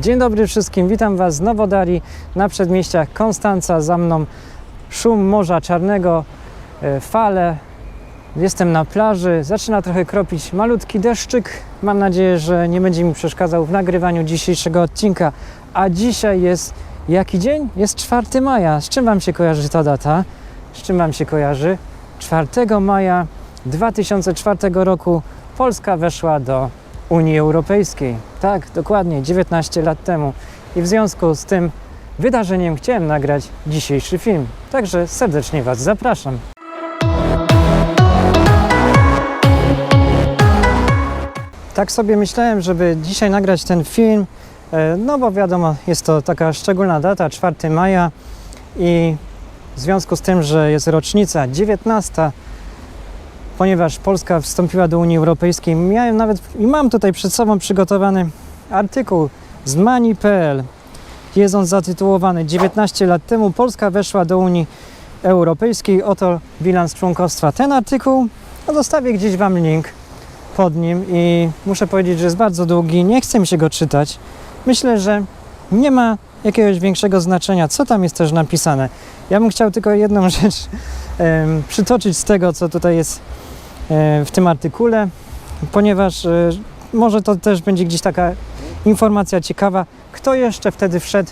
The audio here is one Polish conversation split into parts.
Dzień dobry wszystkim, witam Was z Nowodari na przedmieściach Konstanca. Za mną szum Morza Czarnego, e, fale. Jestem na plaży, zaczyna trochę kropić malutki deszczyk. Mam nadzieję, że nie będzie mi przeszkadzał w nagrywaniu dzisiejszego odcinka. A dzisiaj jest jaki dzień? Jest 4 maja. Z czym Wam się kojarzy ta data? Z czym Wam się kojarzy? 4 maja 2004 roku Polska weszła do Unii Europejskiej. Tak, dokładnie, 19 lat temu. I w związku z tym wydarzeniem chciałem nagrać dzisiejszy film. Także serdecznie Was zapraszam. Tak sobie myślałem, żeby dzisiaj nagrać ten film, e, no bo wiadomo, jest to taka szczególna data, 4 maja i w związku z tym, że jest rocznica 19, ponieważ Polska wstąpiła do Unii Europejskiej, miałem nawet i mam tutaj przed sobą przygotowany artykuł z mani.pl. Jest on zatytułowany 19 lat temu Polska weszła do Unii Europejskiej, oto bilans członkostwa. Ten artykuł, no zostawię gdzieś Wam link pod nim i muszę powiedzieć, że jest bardzo długi, nie chcę mi się go czytać. Myślę, że nie ma jakiegoś większego znaczenia, co tam jest też napisane. Ja bym chciał tylko jedną rzecz przytoczyć z tego, co tutaj jest w tym artykule, ponieważ e, może to też będzie gdzieś taka informacja ciekawa, kto jeszcze wtedy wszedł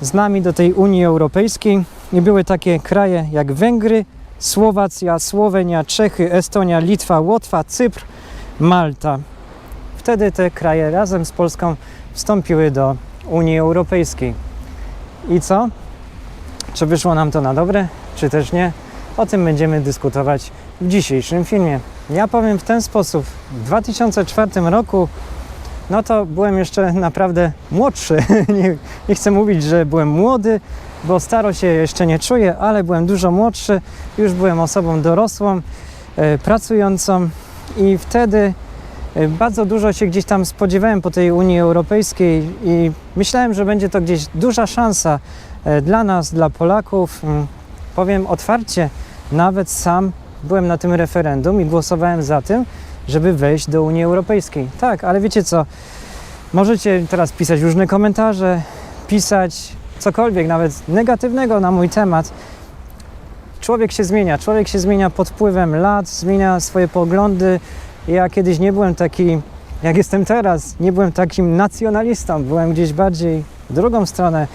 z nami do tej Unii Europejskiej. I były takie kraje jak Węgry, Słowacja, Słowenia, Czechy, Estonia, Litwa, Łotwa, Cypr, Malta. Wtedy te kraje razem z Polską wstąpiły do Unii Europejskiej. I co? Czy wyszło nam to na dobre, czy też nie? O tym będziemy dyskutować w dzisiejszym filmie. Ja powiem w ten sposób. W 2004 roku no to byłem jeszcze naprawdę młodszy. nie, nie chcę mówić, że byłem młody, bo staro się jeszcze nie czuję, ale byłem dużo młodszy. Już byłem osobą dorosłą, e, pracującą i wtedy bardzo dużo się gdzieś tam spodziewałem po tej Unii Europejskiej i myślałem, że będzie to gdzieś duża szansa e, dla nas, dla Polaków. Mm, Powiem otwarcie, nawet sam byłem na tym referendum i głosowałem za tym, żeby wejść do Unii Europejskiej. Tak, ale wiecie co? Możecie teraz pisać różne komentarze, pisać cokolwiek, nawet negatywnego na mój temat. Człowiek się zmienia, człowiek się zmienia pod wpływem lat, zmienia swoje poglądy. Ja kiedyś nie byłem taki, jak jestem teraz, nie byłem takim nacjonalistą, byłem gdzieś bardziej w drugą stronę,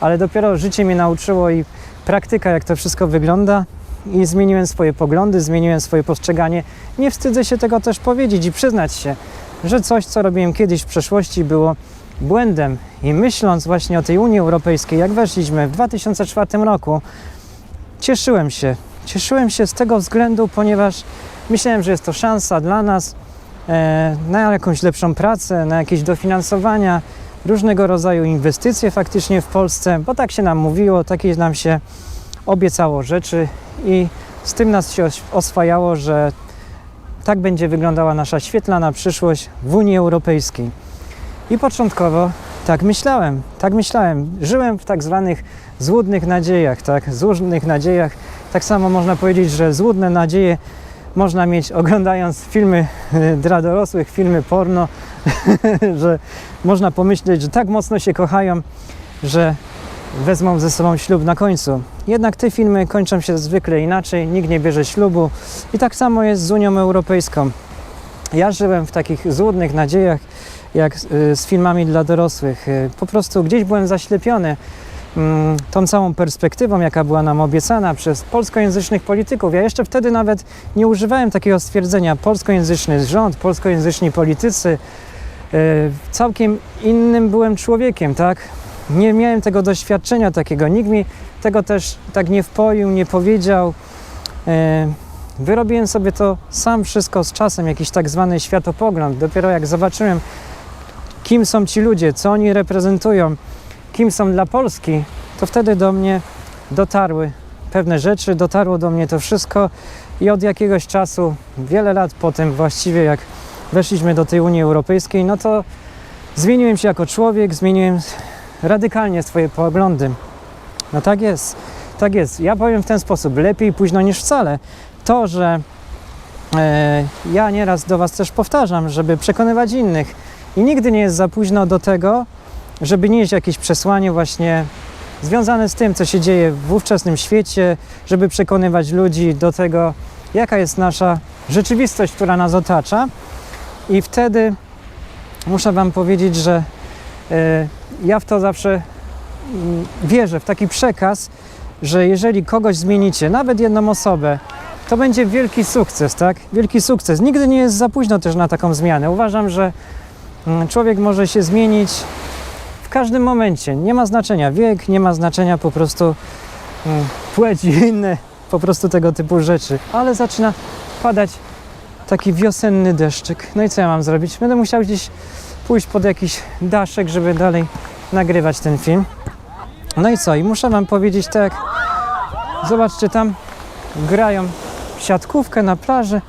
ale dopiero życie mnie nauczyło i praktyka, jak to wszystko wygląda. I zmieniłem swoje poglądy, zmieniłem swoje postrzeganie. Nie wstydzę się tego też powiedzieć i przyznać się, że coś, co robiłem kiedyś w przeszłości, było błędem. I myśląc właśnie o tej Unii Europejskiej, jak weszliśmy w 2004 roku, cieszyłem się. Cieszyłem się z tego względu, ponieważ myślałem, że jest to szansa dla nas e, na jakąś lepszą pracę, na jakieś dofinansowania, różnego rodzaju inwestycje faktycznie w Polsce, bo tak się nam mówiło, takie nam się obiecało rzeczy i z tym nas się os- oswajało, że tak będzie wyglądała nasza świetlana przyszłość w Unii Europejskiej. I początkowo tak myślałem, tak myślałem. Żyłem w tak zwanych złudnych nadziejach, tak, złudnych nadziejach. Tak samo można powiedzieć, że złudne nadzieje można mieć oglądając filmy e, dla dorosłych, filmy porno, że można pomyśleć, że tak mocno się kochają, że wezmą ze sobą ślub na końcu. Jednak te filmy kończą się zwykle inaczej, nikt nie bierze ślubu i tak samo jest z Unią Europejską. Ja żyłem w takich złudnych nadziejach, jak z filmami dla dorosłych. Y, Po prostu gdzieś byłem zaślepiony tą całą perspektywą, jaka była nam obiecana przez polskojęzycznych polityków. Ja jeszcze wtedy nawet nie używałem takiego stwierdzenia polskojęzyczny rząd, polskojęzyczni politycy. Y, Całkiem innym byłem człowiekiem, tak? Nie miałem tego doświadczenia takiego. Nikt mi tego też tak nie wpoił, nie powiedział. E, Wyrobiłem sobie to sam wszystko z czasem, jakiś tak zwany światopogląd. Dopiero jak zobaczyłem, kim są ci ludzie, co oni reprezentują, kim są dla Polski, to wtedy do mnie dotarły pewne rzeczy, dotarło do mnie to wszystko i od jakiegoś czasu, wiele lat po tym właściwie, jak weszliśmy do tej Unii Europejskiej, no to zmieniłem się jako człowiek, zmieniłem radykalnie swoje poglądy. No tak jest, tak jest. Ja powiem w ten sposób, lepiej późno niż wcale. To, że e, ja nieraz do Was też powtarzam, żeby przekonywać innych i nigdy nie jest za późno do tego, żeby nieść jakieś przesłanie właśnie związane z tym, co się dzieje w ówczesnym świecie, żeby przekonywać ludzi do tego, jaka jest nasza rzeczywistość, która nas otacza. I wtedy muszę Wam powiedzieć, że e, ja w to zawsze mm, wierzę, w taki przekaz, że jeżeli kogoś zmienicie, nawet jedną osobę, to będzie wielki sukces, tak? Wielki sukces. Nigdy nie jest za późno też na taką zmianę. Uważam, że mm, człowiek może się zmienić każdym momencie. Nie ma znaczenia wiek, nie ma znaczenia po prostu mm, płeć i inne po prostu tego typu rzeczy. Ale zaczyna padać taki wiosenny deszczyk. No i co ja mam zrobić? Będę musiał gdzieś pójść pod jakiś daszek, żeby dalej nagrywać ten film. No i co? I muszę Wam powiedzieć tak. Zobaczcie, tam grają siatkówkę na plaży.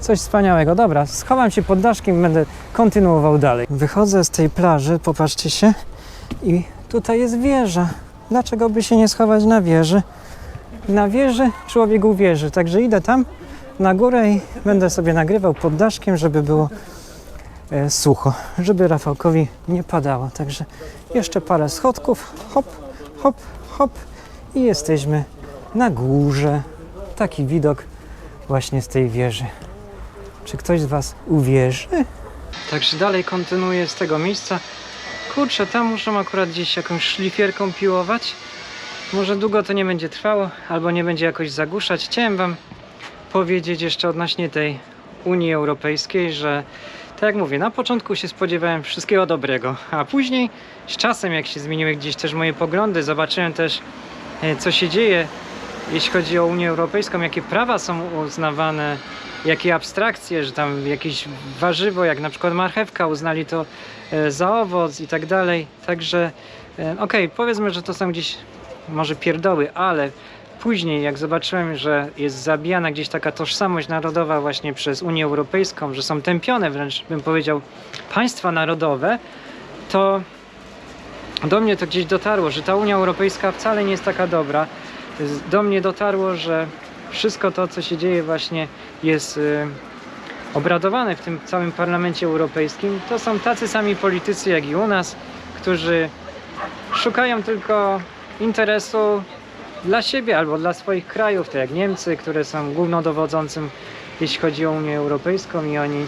Coś wspaniałego. Dobra, schowam się pod daszkiem będę kontynuował dalej. Wychodzę z tej plaży, popatrzcie się, i tutaj jest wieża. Dlaczego by się nie schować na wieży? Na wieży człowiek uwierzy. Także idę tam na górę i będę sobie nagrywał pod daszkiem, żeby było e, sucho, żeby Rafałkowi nie padało. Także jeszcze parę schodków, hop, hop, hop i jesteśmy na górze. Taki widok właśnie z tej wieży. Czy ktoś z Was uwierzy? Także dalej kontynuuję z tego miejsca. Kurczę, tam muszę akurat gdzieś jakąś szlifierką piłować. Może długo to nie będzie trwało, albo nie będzie jakoś zagłuszać. Chciałem Wam powiedzieć jeszcze odnośnie tej Unii Europejskiej, że tak jak mówię, na początku się spodziewałem wszystkiego dobrego, a później z czasem, jak się zmieniły gdzieś też moje poglądy, zobaczyłem też, e, co się dzieje, jeśli chodzi o Unię Europejską, jakie prawa są uznawane, jakie abstrakcje, że tam jakieś warzywo, jak na przykład marchewka, uznali to e, za owoc i tak dalej. Także, e, okej, powiedzmy, że to są gdzieś może pierdoły, ale później jak zobaczyłem, że jest zabijana gdzieś taka tożsamość narodowa właśnie przez Unię Europejską, że są tępione wręcz bym powiedział państwa narodowe, to do mnie to gdzieś dotarło, że ta Unia Europejska wcale nie jest taka dobra. Do mnie dotarło, że wszystko to, co się dzieje właśnie jest y, obradowane w tym całym parlamencie europejskim, to są tacy sami politycy jak i u nas, którzy szukają tylko interesu dla siebie albo dla swoich krajów, tak jak Niemcy, które są głównodowodzącym, jeśli chodzi o Unię Europejską i oni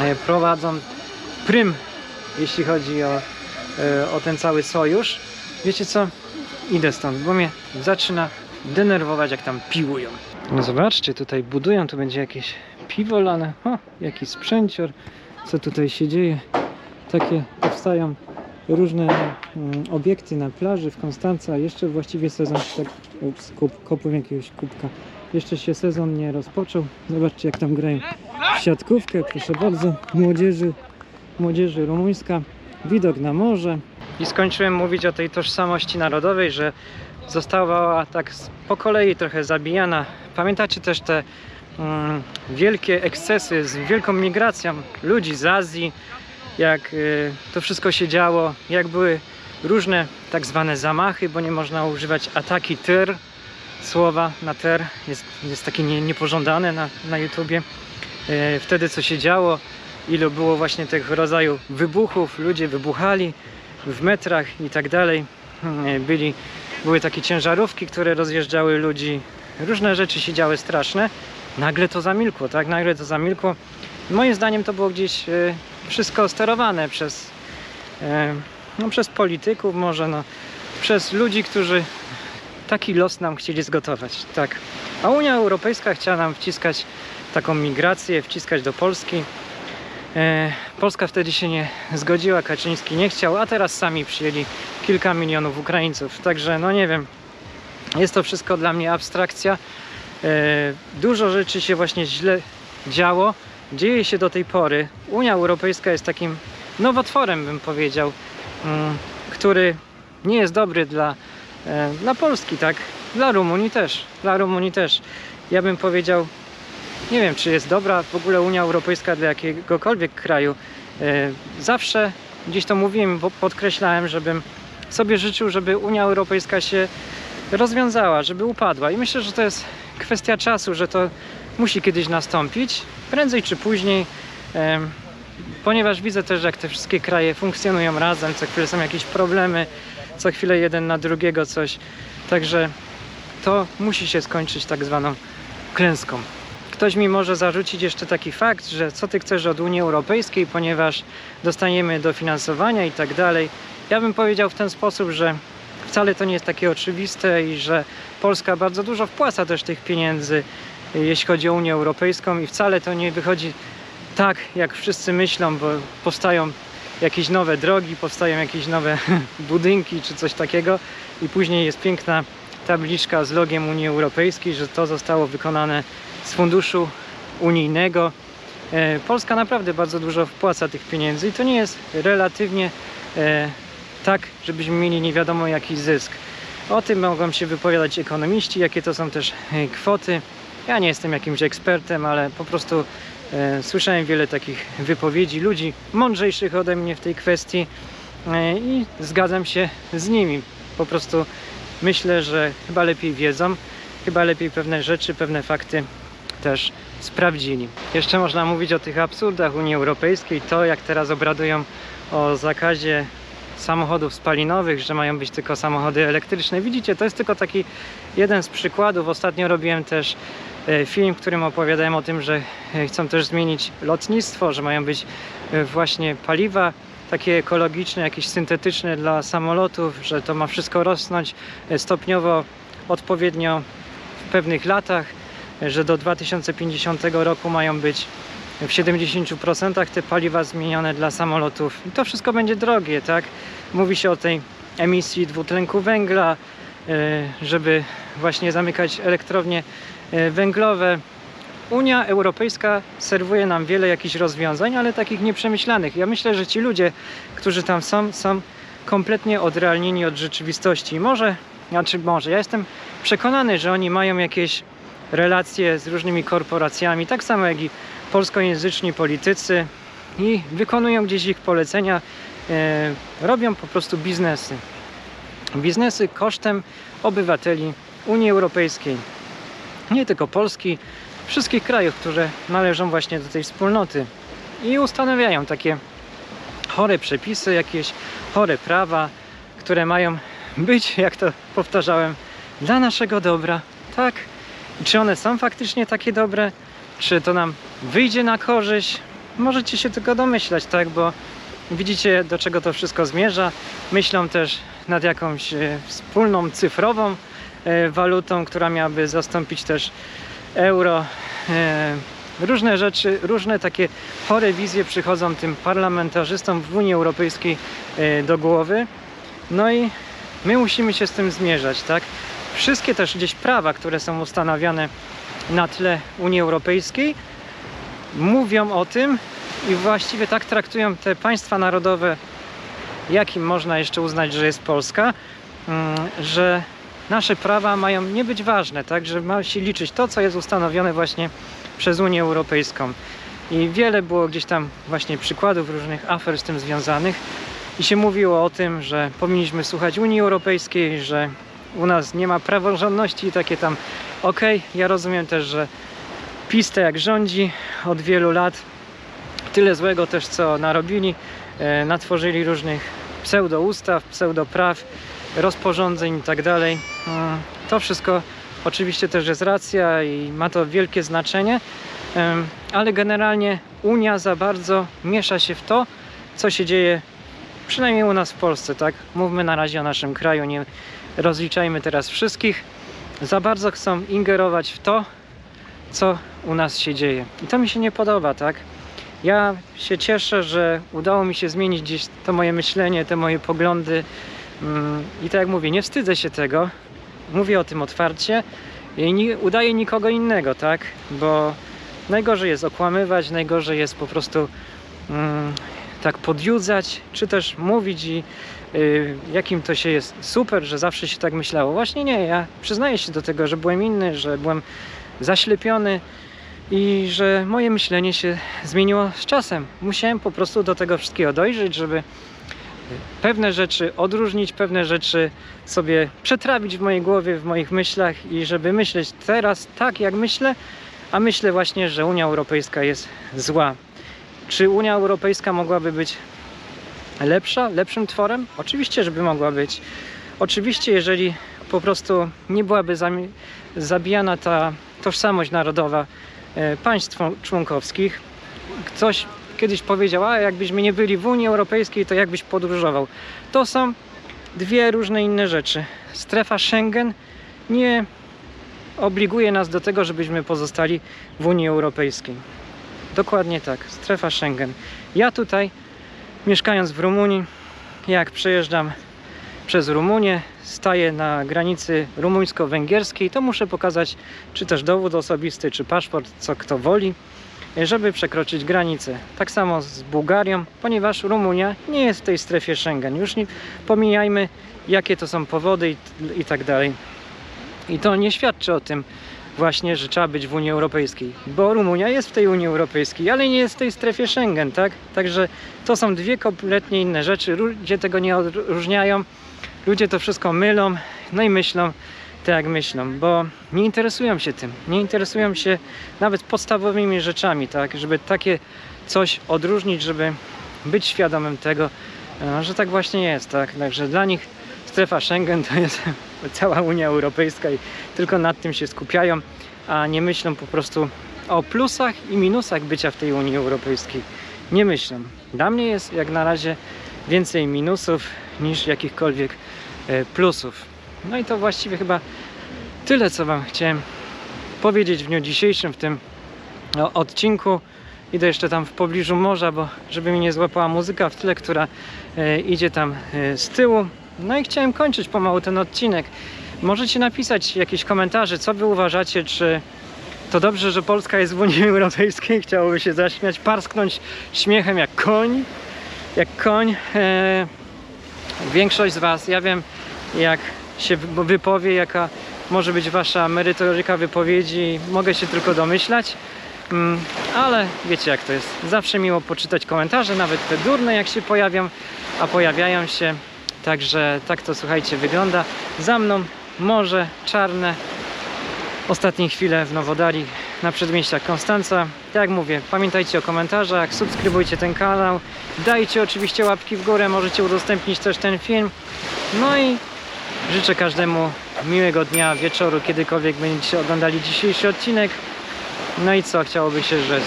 e, prowadzą prym, jeśli chodzi o, e, o ten cały sojusz. Wiecie co? Idę stąd, bo mnie zaczyna denerwować, jak tam piłują. No zobaczcie, tutaj budują, tu będzie jakieś piwo lane. O, jaki sprzęcior. Co tutaj się dzieje? Takie powstają różne mm, obiekty na plaży w Konstanca. Jeszcze właściwie sezon tak ups, kup, kopłem jakiegoś kubka. Jeszcze się sezon nie rozpoczął. Zobaczcie jak tam grają w siatkówkę. Proszę bardzo, młodzieży, młodzieży rumuńska. Widok na morze. I skończyłem mówić o tej tożsamości narodowej, że została tak po kolei trochę zabijana. Pamiętacie też te mm, wielkie ekscesy z wielką migracją ludzi z Azji, jak y, to wszystko się działo, jak były różne tak zwane zamachy, bo nie można używać ataki tyr, słowa na ter, jest, jest takie nie, niepożądane na, na YouTubie. Y, wtedy co się działo, ilu było właśnie tych rodzaju wybuchów, ludzie wybuchali w metrach i tak dalej. Y, Byli, były takie ciężarówki, które rozjeżdżały ludzi, różne rzeczy się działy straszne. Nagle to zamilkło, tak? Nagle to zamilkło. Moim zdaniem to było gdzieś y, wszystko sterowane przez, e, no, przez polityków, może no, przez ludzi, którzy taki los nam chcieli zgotować. Tak. A Unia Europejska chciała nam wciskać taką migrację, wciskać do Polski. E, Polska wtedy się nie zgodziła, Kaczyński nie chciał, a teraz sami przyjęli kilka milionów Ukraińców. Także no nie wiem, jest to wszystko dla mnie abstrakcja. E, Dużo rzeczy się właśnie źle działo dzieje się do tej pory. Unia Europejska jest takim nowotworem, bym powiedział, mm, który nie jest dobry dla, e, dla Polski, tak? Dla Rumunii też. Dla Rumunii też. Ja bym powiedział, nie wiem, czy jest dobra w ogóle Unia Europejska dla jakiegokolwiek kraju. E, Zawsze gdzieś to mówiłem, podkreślałem, żebym sobie życzył, żeby Unia Europejska się rozwiązała, żeby upadła. I myślę, że to jest kwestia czasu, że to musi kiedyś nastąpić, prędzej czy później. Em, ponieważ widzę też, jak te wszystkie kraje funkcjonują razem, co chwilę są jakieś problemy, co chwilę jeden na drugiego coś. Także to musi się skończyć tak zwaną klęską. Ktoś mi może zarzucić jeszcze taki fakt, że co ty chcesz od Unii Europejskiej, ponieważ dostaniemy dofinansowania i tak dalej. Ja bym powiedział w ten sposób, że wcale to nie jest takie oczywiste i że Polska bardzo dużo wpłaca też tych pieniędzy, jeśli chodzi o Unię Europejską i wcale to nie wychodzi tak, jak wszyscy myślą, bo powstają jakieś nowe drogi, powstają jakieś nowe budynki czy coś takiego i później jest piękna tabliczka z logiem Unii Europejskiej, że to zostało wykonane z funduszu unijnego. E, Polska naprawdę bardzo dużo wpłaca tych pieniędzy i to nie jest relatywnie e, tak, żebyśmy mieli nie wiadomo jaki zysk. O tym mogą się wypowiadać ekonomiści, jakie to są też e, kwoty. Ja nie jestem jakimś ekspertem, ale po prostu słyszałem wiele takich wypowiedzi ludzi mądrzejszych ode mnie w tej kwestii i zgadzam się z nimi. Po prostu myślę, że chyba lepiej wiedzą, chyba lepiej pewne rzeczy, pewne fakty też sprawdzili. Jeszcze można mówić o tych absurdach Unii Europejskiej, to jak teraz obradują o zakazie samochodów spalinowych, że mają być tylko samochody elektryczne. Widzicie, to jest tylko taki jeden z przykładów. Ostatnio robiłem też e, film, w którym opowiadałem o tym, że e, chcą też zmienić lotnictwo, że mają być e, właśnie paliwa takie ekologiczne, jakieś syntetyczne dla samolotów, że to ma wszystko rosnąć stopniowo, odpowiednio w pewnych latach, że do 2050 roku mają być w 70% te paliwa zmienione dla samolotów. I to wszystko będzie drogie, tak? Mówi się o tej emisji dwutlenku węgla, e, żeby właśnie zamykać elektrownie e, węglowe. Unia Europejska serwuje nam wiele jakichś rozwiązań, ale takich nieprzemyślanych. Ja myślę, że ci ludzie, którzy tam są, są kompletnie odrealnieni od rzeczywistości. Może, znaczy może, ja jestem przekonany, że oni mają jakieś relacje z różnymi korporacjami, tak samo jak i polskojęzyczni politycy i wykonują gdzieś ich polecenia, e, robią po prostu biznesy. Biznesy kosztem obywateli Unii Europejskiej. Nie tylko Polski, wszystkich krajów, które należą właśnie do tej wspólnoty. I ustanawiają takie chore przepisy, jakieś chore prawa, które mają być, jak to powtarzałem, dla naszego dobra. Tak? Czy one są faktycznie takie dobre? Czy to nam wyjdzie na korzyść? Możecie się tylko domyślać, tak? Bo widzicie, do czego to wszystko zmierza. Myślą też nad jakąś e, wspólną cyfrową e, walutą, która miałaby zastąpić też euro. E, różne rzeczy, różne takie chore wizje przychodzą tym parlamentarzystom w Unii Europejskiej do głowy. No i my musimy się z tym zmierzać, tak? Wszystkie też gdzieś prawa, które są ustanawiane na tle Unii Europejskiej, mówią o tym i właściwie tak traktują te państwa narodowe, jakim można jeszcze uznać, że jest Polska, mm, że nasze prawa mają nie być ważne, tak, że ma się liczyć to, co jest ustanowione właśnie przez Unię Europejską. I wiele było gdzieś tam właśnie przykładów różnych afer z tym związanych i się mówiło o tym, że powinniśmy słuchać Unii Europejskiej, że u nas nie ma praworządności i takie tam okej, ja rozumiem też, że PiS jak rządzi od wielu lat, tyle złego też co narobili, e, natworzyli różnych pseudoustaw, pseudopraw, rozporządzeń i tak dalej. Mm, To wszystko oczywiście też jest racja i ma to wielkie znaczenie, em, ale generalnie Unia za bardzo miesza się w to, co się dzieje przynajmniej u nas w Polsce, tak? Mówmy na razie o naszym kraju, nie rozliczajmy teraz wszystkich. Za bardzo chcą ingerować w to, co u nas się dzieje. I to mi się nie podoba, tak? Ja się cieszę, że udało mi się zmienić gdzieś to moje myślenie, te moje poglądy. Mm, I tak jak mówię, nie wstydzę się tego. Mówię o tym otwarcie i nie udaję nikogo innego, tak? Bo najgorzej jest okłamywać, najgorzej jest po prostu mm, tak podjudzać, czy też mówić i jakim to się jest super, że zawsze się tak myślało. Właśnie nie, ja przyznaję się do tego, że byłem inny, że byłem zaślepiony i że moje myślenie się zmieniło z czasem. Musiałem po prostu do tego wszystkiego dojrzeć, żeby pewne rzeczy odróżnić, pewne rzeczy sobie przetrawić w mojej głowie, w moich myślach i żeby myśleć teraz tak, jak myślę, a myślę właśnie, że Unia Europejska jest zła. Czy Unia Europejska mogłaby być lepsza, lepszym tworem? Oczywiście, żeby mogła być. Oczywiście, jeżeli po prostu nie byłaby zabijana ta tożsamość narodowa e, państw człon- członkowskich. Ktoś kiedyś powiedział, a jakbyśmy nie byli w Unii Europejskiej, to jakbyś podróżował. To są dwie różne inne rzeczy. Strefa Schengen nie obliguje nas do tego, żebyśmy pozostali w Unii Europejskiej. Dokładnie tak, strefa Schengen. Ja tutaj, mieszkając w Rumunii, jak przejeżdżam przez Rumunię, staję na granicy rumuńsko-węgierskiej, to muszę pokazać czy też dowód osobisty, czy paszport, co kto woli, żeby przekroczyć granicę. Tak samo z Bułgarią, ponieważ Rumunia nie jest w tej strefie Schengen. Już nie pomijajmy, jakie to są powody i, i tak dalej. I to nie świadczy o tym właśnie, że trzeba być w Unii Europejskiej, bo Rumunia jest w tej Unii Europejskiej, ale nie jest w tej strefie Schengen, tak? Także to są dwie kompletnie inne rzeczy. Ludzie tego nie odróżniają. Ludzie to wszystko mylą, no i myślą tak jak myślą, bo nie interesują się tym. Nie interesują się nawet podstawowymi rzeczami, tak? Żeby takie coś odróżnić, żeby być świadomym tego, e, że tak właśnie jest, tak? Także dla nich strefa Schengen to jest cała Unia Europejska i tylko nad tym się skupiają, a nie myślą po prostu o plusach i minusach bycia w tej Unii Europejskiej. Nie myślą. Dla mnie jest jak na razie więcej minusów niż jakichkolwiek e, plusów. No i to właściwie chyba tyle, co Wam chciałem powiedzieć w dniu dzisiejszym, w tym odcinku. Idę jeszcze tam w pobliżu morza, bo żeby mi nie złapała muzyka w tle, która e, idzie tam e, z tyłu. No i chciałem kończyć pomału ten odcinek. Możecie napisać jakieś komentarze, co Wy uważacie, czy to dobrze, że Polska jest w Unii Europejskiej, chciałoby się zaśmiać, parsknąć śmiechem jak koń, jak koń. E, większość z Was, ja wiem jak się wy- wypowie, jaka może być Wasza merytoryka wypowiedzi, mogę się tylko domyślać. Mm, ale wiecie jak to jest. Zawsze miło poczytać komentarze, nawet te durne jak się pojawią, a pojawiają się. Także tak to słuchajcie wygląda. Za mną morze czarne. Ostatnie chwile w Nowodali na przedmieściach Konstanca. Tak jak mówię, pamiętajcie o komentarzach, subskrybujcie ten kanał, dajcie oczywiście łapki w górę, możecie udostępnić też ten film. No i życzę każdemu miłego dnia, wieczoru, kiedykolwiek będziecie oglądali dzisiejszy odcinek. No i co, chciałoby się rzec.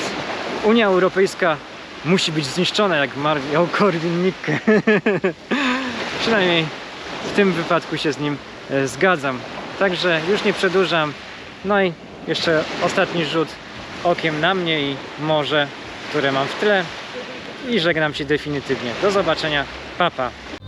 Unia Europejska musi być zniszczona, jak mawiał Korwin-Mikke. Przynajmniej w tym wypadku się z nim e, zgadzam. Także już nie przedłużam. No i jeszcze ostatni rzut okiem na mnie i morze, które mam w tle. I żegnam się definitywnie. Do zobaczenia. Papa. Pa.